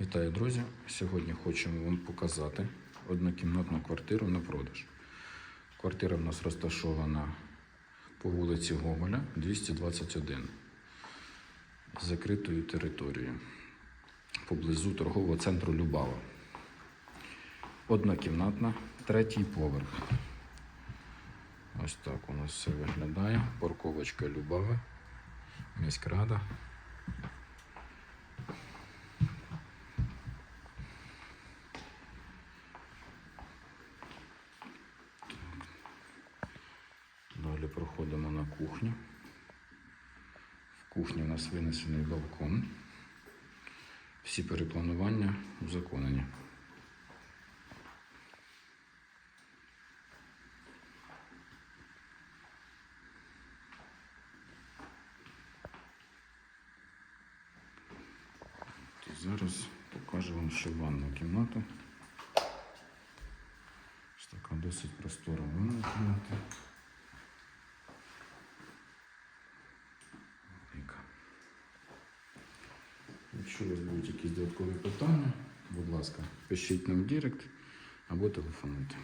Вітаю, друзі! Сьогодні хочемо вам показати однокімнатну квартиру на продаж. Квартира в нас розташована по вулиці Гоголя, 221, з закритою територією поблизу торгового центру Любава. Однокімнатна, третій поверх. Ось так у нас все виглядає. Парковочка Любава, міськрада. Далі проходимо на кухню. В кухні у нас винесений балкон. Всі перепланування узаконені. Зараз покажу вам ще ванну кімнату. Ось така досить простора ванна кімната. Якщо будуть якісь додаткові питання, будь ласка, пишіть нам в Директ або телефонуйте.